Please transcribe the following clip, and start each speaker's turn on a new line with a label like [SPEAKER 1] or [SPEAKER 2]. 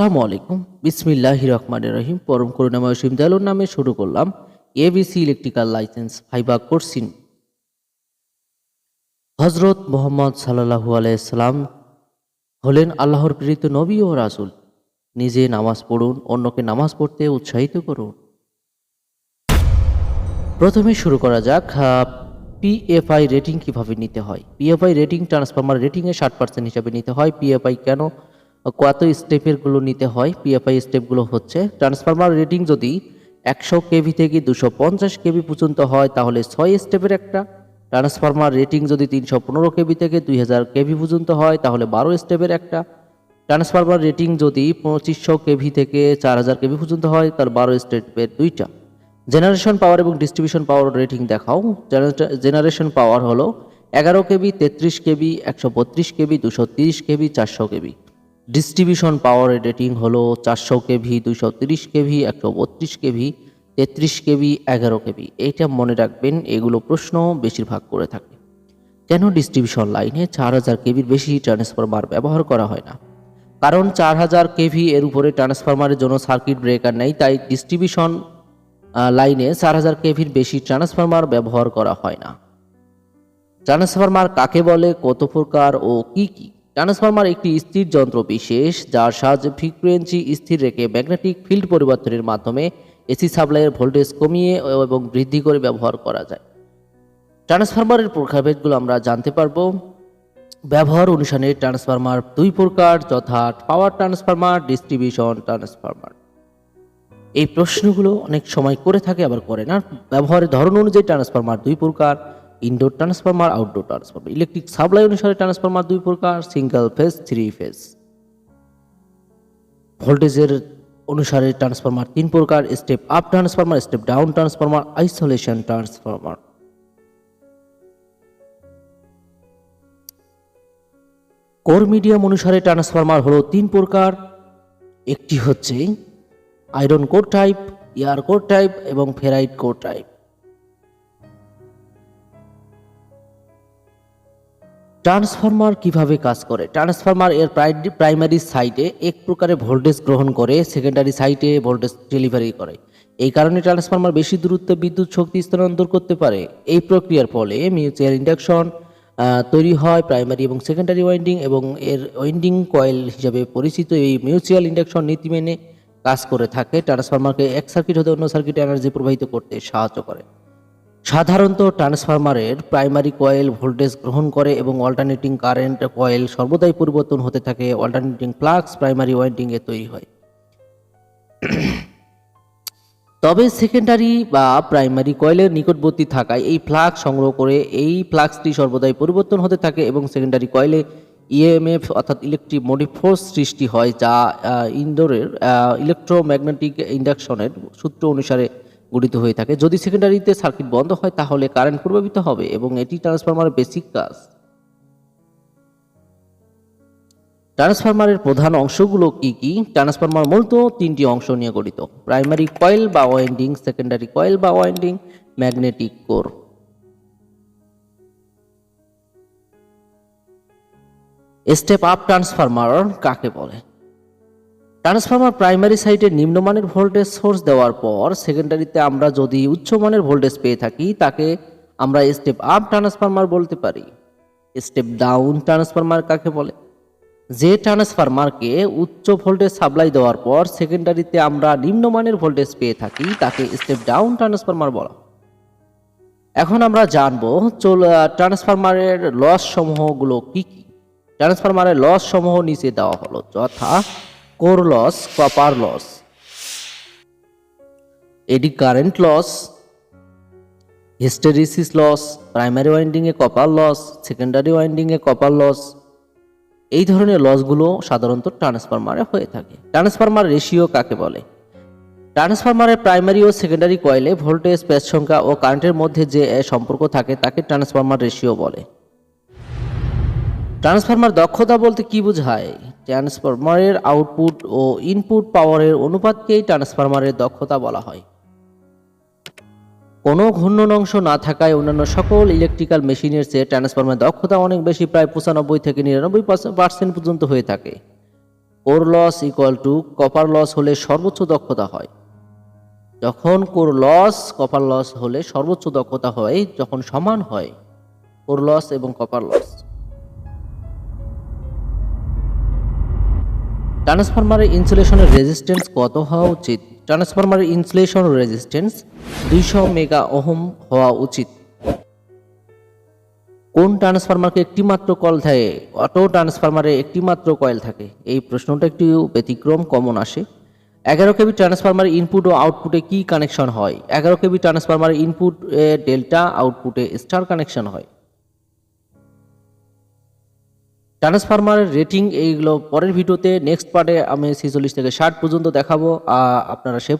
[SPEAKER 1] আসসালামু আলাইকুম। বিসমিল্লাহ রহমান রহিম। পরম করুণাময় সিম দয়ালুর নামে শুরু করলাম এবিসি ইলেকট্রিক্যাল লাইসেন্স ফাইবা কোর্সিন হজরত মোহাম্মদ সাল্লাহু আলাইসাল্লাম হলেন আল্লাহর প্রেরিত নবী ও রাসূল। নিজে নামাজ পড়ুন, অন্যকে নামাজ পড়তে উৎসাহিত করুন। প্রথমে শুরু করা যাক পিএফআই রেটিং কীভাবে নিতে হয়? পিএফআই রেটিং ট্রান্সফরমার রেটিংয়ে ষাট পার্সেন্ট হিসাবে নিতে হয়। পিএফআই কেন কত স্টেপেরগুলো নিতে হয় পিএফআই স্টেপগুলো হচ্ছে ট্রান্সফরমার রেটিং যদি একশো কেভি থেকে দুশো পঞ্চাশ কেভি পর্যন্ত হয়, তাহলে ছয় স্টেপের একটা। ট্রান্সফরমার রেটিং যদি তিনশো পনেরো কেভি থেকে দুই হাজার কেভি পর্যন্ত হয়, তাহলে বারো স্টেপের একটা। ট্রান্সফরমার রেটিং যদি পঁচিশশো কেভি থেকে চার হাজার কেভি পর্যন্ত হয় তার বারো স্টেপের দুইটা। জেনারেশন পাওয়ার এবং ডিস্ট্রিবিউশন পাওয়ার রেটিং দেখাও। জেনারেশন পাওয়ার হলো এগারো কেবি, তেত্রিশ কেবি, একশো বত্রিশ কেবি, দুশো তিরিশ কেবি, চারশো কেবি। ডিস্ট্রিবিউশন পাওয়ারের রেটিং হলো চারশো কেভি দুশো তিরিশ কেভি, একশো বত্রিশ কেভি, তেত্রিশ কেভি, এগারো কেভি। এইটা মনে রাখবেন, এগুলো প্রশ্ন বেশিরভাগ করে থাকে। কেন ডিস্ট্রিবিউশন লাইনে চার হাজার কেভির বেশি ট্রান্সফরমার ব্যবহার করা হয় না? কারণ চার হাজার কেভি এর উপরে ট্রান্সফরমারের জন্য সার্কিট ব্রেকার নেই, তাই ডিস্ট্রিবিউশন লাইনে চার হাজার কেভির বেশি ট্রান্সফরমার ব্যবহার করা হয় না। ট্রান্সফরমার কাকে বলে, কত প্রকার ও কি কি? ট্রান্সফরমার একটি স্থির যন্ত্র বিশেষ, যার সাহায্যে ফ্রিকোয়েন্সি স্থির রেখে ম্যাগনেটিক ফিল্ড পরিবর্তনের মাধ্যমে এসি সাপ্লাইয়ের ভোল্টেজ কমিয়ে এবং বৃদ্ধি করে ব্যবহার করা যায়। ট্রান্সফরমারের প্রকারভেদগুলো আমরা জানতে পারব। ব্যবহার অনুসারে ট্রান্সফরমার দুই প্রকার যথা পাওয়ার ট্রান্সফরমার, ডিস্ট্রিবিউশন ট্রান্সফরমার। এই প্রশ্নগুলো অনেক সময় করে থাকে, আবার করে না। ব্যবহারের ধরন অনুযায়ী ট্রান্সফরমার দুই প্রকার indoor transformer outdoor transformer electric supply অনুসারে ট্রান্সফরমার দুই প্রকার সিঙ্গেল ফেজ থ্রি ফেজ ভোল্টেজের অনুসারে ট্রান্সফরমার তিন প্রকার step up transformer step down transformer isolation transformer core medium অনুসারে ট্রান্সফরমার হলো তিন প্রকার, একটি হচ্ছে iron core type air core type এবং ফেরাইট কোর টাইপ ট্রান্সফরমার কীভাবে কাজ করে? ট্রান্সফরমার এর প্রাইমারি সাইটে এক প্রকারে ভোল্টেজ গ্রহণ করে, সেকেন্ডারি সাইটে ভোল্টেজ ডেলিভারি করে। এই কারণে ট্রান্সফরমার বেশি দূরত্বে বিদ্যুৎ শক্তি স্থানান্তর করতে পারে। এই প্রক্রিয়ার ফলে মিউচুয়াল ইন্ডাকশন তৈরি হয় প্রাইমারি এবং সেকেন্ডারি ওয়াইন্ডিং এবং এর ওয়াইন্ডিং কয়েল হিসাবে পরিচিত এই মিউচুয়াল ইন্ডাকশন নীতি মেনে কাজ করে থাকে। ট্রান্সফরমারকে এক সার্কিট হতে অন্য সার্কিটে এনার্জি প্রবাহিত করতে সাহায্য করে। সাধারণত ট্রান্সফরমারের প্রাইমারি কয়েল ভোল্টেজ গ্রহণ করে এবং অল্টারনেটিং কারেন্ট কয়েল সর্বদাই পরিবর্তন হতে থাকে, অল্টারনেটিং ফ্লাক্স প্রাইমারি ওয়াইন্ডিংয়ে তৈরি হয়। তবে সেকেন্ডারি বা প্রাইমারি কয়েলের নিকটবর্তী থাকায় এই ফ্লাক্স সংগ্রহ করে এই ফ্লাক্সটি সর্বদাই পরিবর্তন হতে থাকে এবং সেকেন্ডারি কয়েলে ইএমএফ অর্থাৎ ইলেকট্রিক মোটিভ ফোর্স সৃষ্টি হয়, যা ইনডোরের ইলেকট্রোম্যাগনেটিক ইন্ডাকশনের সূত্র অনুসারে গঠিত হয়ে থাকে। যদি সেকেন্ডারিতে সার্কিট বন্ধ হয়, তাহলে কারেন্ট প্রভাবিত হবে এবং এটি ট্রান্সফরমারের বেসিক কাজ। ট্রান্সফরমারের প্রধান অংশগুলো কি কি? ট্রান্সফরমার মূলত তিনটি অংশ নিয়ে গঠিত। প্রাইমারি কয়েল বা ওয়াইন্ডিং, সেকেন্ডারি কয়েল বা winding, magnetic core. Step up transformer কাকে বলে? ট্রান্সফরমার প্রাইমারি সাইটে নিম্নমানের ভোল্টেজ সোর্স দেওয়ার পর সেকেন্ডারিতে আমরা যদি উচ্চমানের ভোল্টেজ পেয়ে থাকি, তাকে আমরা স্টেপ আপ ট্রান্সফরমার বলতে পারি। স্টেপ ডাউন ট্রান্সফরমার কাকে বলে? যে ট্রান্সফরমারকে উচ্চ ভোল্টেজ সাপ্লাই দেওয়ার পর সেকেন্ডারিতে আমরা নিম্নমানের ভোল্টেজ পেয়ে থাকি, তাকে স্টেপ ডাউন ট্রান্সফরমার বলা এখন আমরা জানব চল ট্রান্সফরমারের লস সমূহগুলো কী কী? ট্রান্সফরমারের লস সমূহ নিচে দেওয়া হলো, যথা core loss copper loss eddy current loss, hysteresis loss, primary ওয়াইন্ডিংয়ে copper loss, secondary ওয়াইন্ডিংয়ে কপার লস। এই ধরনের লসগুলো সাধারণত ট্রান্সফরমারে হয়ে থাকে। ট্রান্সফরমার রেশিও কাকে বলে? ট্রান্সফরমারের প্রাইমারি ও সেকেন্ডারি কয়েলে ভোল্টেজ পেজ সংখ্যা ও কারেন্টের মধ্যে যে সম্পর্ক থাকে তাকে ট্রান্সফরমার রেশিও বলে। ট্রান্সফরমার দক্ষতা বলতে কি বোঝায়? ট্রান্সফরমারের আউটপুট ও ইনপুট পাওয়ারের অনুপাতকেই ট্রান্সফরমারের দক্ষতা বলা হয়। কোনো ঘূর্ণন অংশ না থাকায় অন্যান্য সকল ইলেকট্রিক্যাল মেশিনের চেয়ে ট্রান্সফরমারের দক্ষতা অনেক বেশি, প্রায় পঁচানব্বই থেকে নিরানব্বই পার্সেন্ট পর্যন্ত হয়ে থাকে। Core loss equal to copper loss হলে সর্বোচ্চ দক্ষতা হয়। যখন কোর লস কপার লস হলে সর্বোচ্চ দক্ষতা হয়, যখন সমান হয়, কোর লস এবং কপার লস ট্রান্সফরমারের ইনসুলেশনের রেজিস্ট্যান্স কত হওয়া উচিত? ট্রান্সফরমারের ইনসুলেশন রেজিস্ট্যান্স দুইশো মেগা ওহম হওয়া উচিত। কোন ট্রান্সফরমারকে একটি মাত্র কল থাকে? অটো ট্রান্সফরমারে একটি মাত্র কয়েল থাকে? এই প্রশ্নটা একটু ব্যতিক্রম, কমন আসে। এগারো কেবি ট্রান্সফরমারের ইনপুট ও আউটপুটে কি কানেকশন হয়? এগারো কেবি ট্রান্সফরমারের ইনপুট ডেল্টা আউটপুটে স্টার কানেকশন হয়। ট্রান্সফরমারের রেটিং এইগুলো পরের ভিডিওতে, নেক্সট পার্টে আমি ছেচল্লিশ থেকে ষাট পর্যন্ত দেখাবো। আপনারা সে